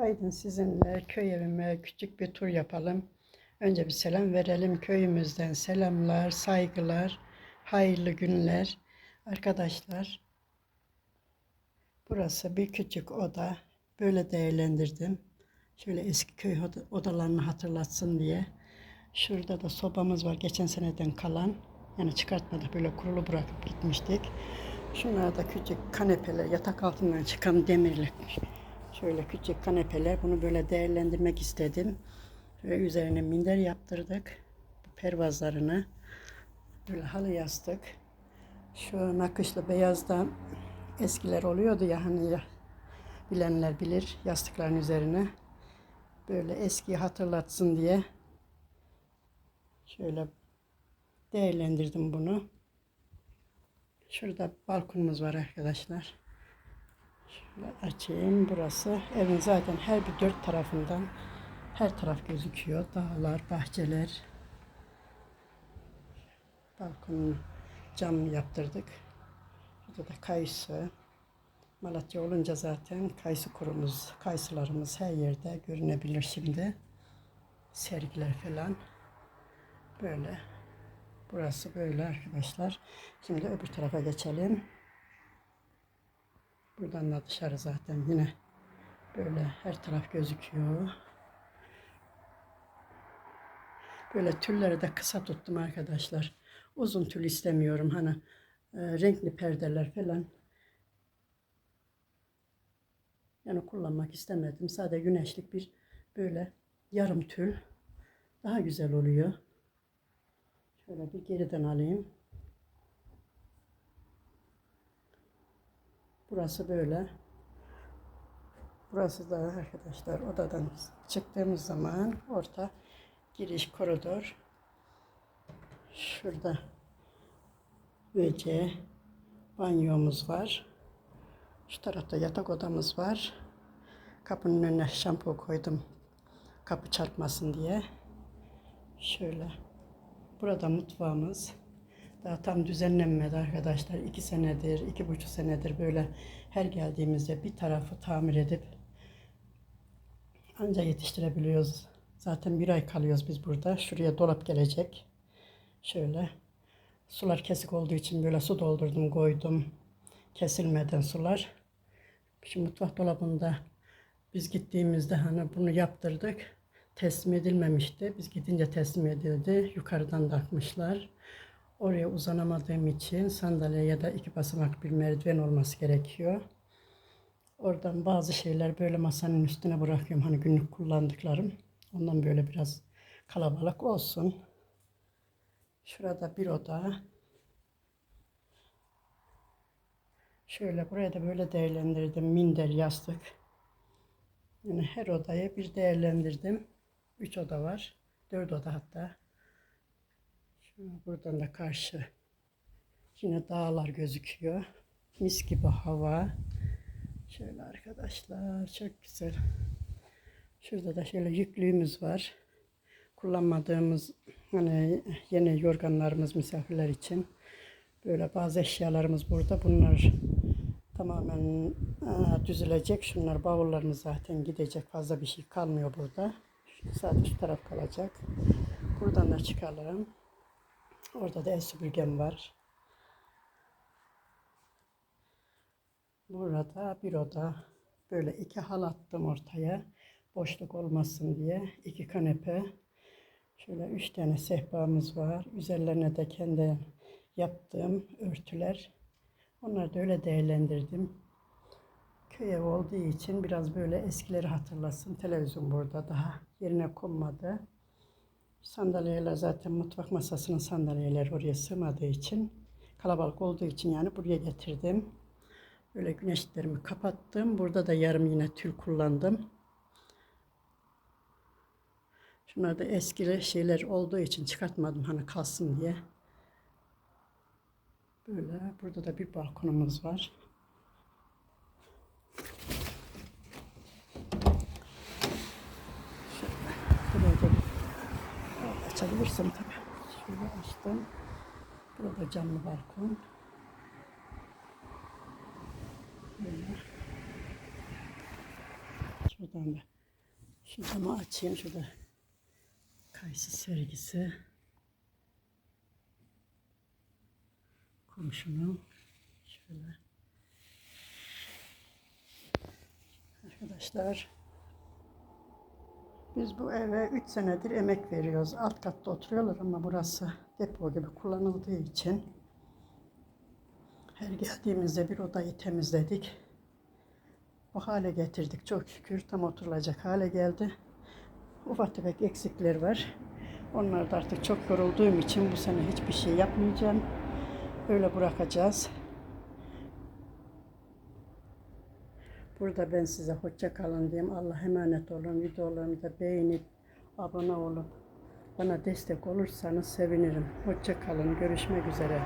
Haydi sizinle köy evime küçük bir tur yapalım. Önce bir selam verelim. Köyümüzden selamlar, saygılar, hayırlı günler. Arkadaşlar, burası bir küçük oda. Böyle değerlendirdim. Şöyle eski köy oda- odalarını hatırlatsın diye. Şurada da sobamız var. Geçen seneden kalan. Yani çıkartmadık böyle kurulu bırakıp gitmiştik. Şunlar da küçük kanepeler, yatak altından çıkan demirler. Şöyle küçük kanepeler. Bunu böyle değerlendirmek istedim. Ve üzerine minder yaptırdık. Pervazlarını. Böyle halı yastık. Şu nakışlı beyazdan eskiler oluyordu ya hani bilenler bilir yastıkların üzerine. Böyle eskiyi hatırlatsın diye şöyle değerlendirdim bunu. Şurada balkonumuz var arkadaşlar. Şöyle açayım. Burası evin zaten her bir dört tarafından her taraf gözüküyor. Dağlar, bahçeler. Balkonunu cam yaptırdık. Burada da kayısı. Malatya olunca zaten kayısı kurumuz, kayısılarımız her yerde görünebilir şimdi. Sergiler falan. Böyle. Burası böyle arkadaşlar. Şimdi öbür tarafa geçelim. Buradan da dışarı zaten yine böyle her taraf gözüküyor. Böyle tülleri de kısa tuttum arkadaşlar. Uzun tül istemiyorum. Hani e, renkli perdeler falan. Yani kullanmak istemedim. Sadece güneşlik bir böyle yarım tül daha güzel oluyor. Şöyle bir geriden alayım. Burası böyle. Burası da arkadaşlar odadan çıktığımız zaman orta giriş koridor. Şurada WC banyomuz var. Şu tarafta yatak odamız var. Kapının önüne şampuan koydum. Kapı çarpmasın diye. Şöyle. Burada mutfağımız. Daha tam düzenlenmedi arkadaşlar. iki senedir, iki buçuk senedir böyle her geldiğimizde bir tarafı tamir edip anca yetiştirebiliyoruz. Zaten bir ay kalıyoruz biz burada. Şuraya dolap gelecek. Şöyle. Sular kesik olduğu için böyle su doldurdum koydum. Kesilmeden sular. Şu mutfak dolabında biz gittiğimizde hani bunu yaptırdık. Teslim edilmemişti. Biz gidince teslim edildi. Yukarıdan da akmışlar. Oraya uzanamadığım için sandalye ya da iki basamak bir merdiven olması gerekiyor. Oradan bazı şeyler böyle masanın üstüne bırakıyorum. Hani günlük kullandıklarım. Ondan böyle biraz kalabalık olsun. Şurada bir oda. Şöyle buraya da böyle değerlendirdim. Minder, yastık. Yani her odayı bir değerlendirdim. Üç oda var. Dört oda hatta. Buradan da karşı yine dağlar gözüküyor. Mis gibi hava. Şöyle arkadaşlar çok güzel. Şurada da şöyle yüklüğümüz var. Kullanmadığımız hani yeni yorganlarımız misafirler için. Böyle bazı eşyalarımız burada. Bunlar tamamen aa, düzülecek. Şunlar bavullarımız zaten gidecek. Fazla bir şey kalmıyor burada. Sadece şu taraf kalacak. Buradan da çıkalım. Orada da el süpürgem var. Burada bir oda. Böyle iki hal attım ortaya. Boşluk olmasın diye. iki kanepe. Şöyle üç tane sehpamız var. Üzerlerine de kendi yaptığım örtüler. Onları da öyle değerlendirdim. Köy evi olduğu için biraz böyle eskileri hatırlasın. Televizyon burada daha yerine konmadı. Sandalyeler zaten mutfak masasının sandalyeleri oraya sığmadığı için kalabalık olduğu için yani buraya getirdim. Böyle güneşlerimi kapattım. Burada da yarım yine tül kullandım. Şunlar da eski şeyler olduğu için çıkartmadım hani kalsın diye. Böyle burada da bir balkonumuz var. Şöyle. Buraya da bir- açabilirsem tabii. Şöyle açtım. Burada camlı balkon. Böyle. Şuradan bir şu camı açayım. Şurada kayısı sergisi. Komşunun. Şöyle. Arkadaşlar biz bu eve 3 senedir emek veriyoruz. Alt katta oturuyorlar ama burası depo gibi kullanıldığı için her geldiğimizde bir odayı temizledik. Bu hale getirdik çok şükür. Tam oturulacak hale geldi. Ufak tefek eksikler var. Onlar da artık çok yorulduğum için bu sene hiçbir şey yapmayacağım. Öyle bırakacağız. Burada ben size hoşça kalın diyeyim. Allah emanet olun. Videolarımı da beğenip abone olup bana destek olursanız sevinirim. Hoşça kalın. Görüşmek üzere.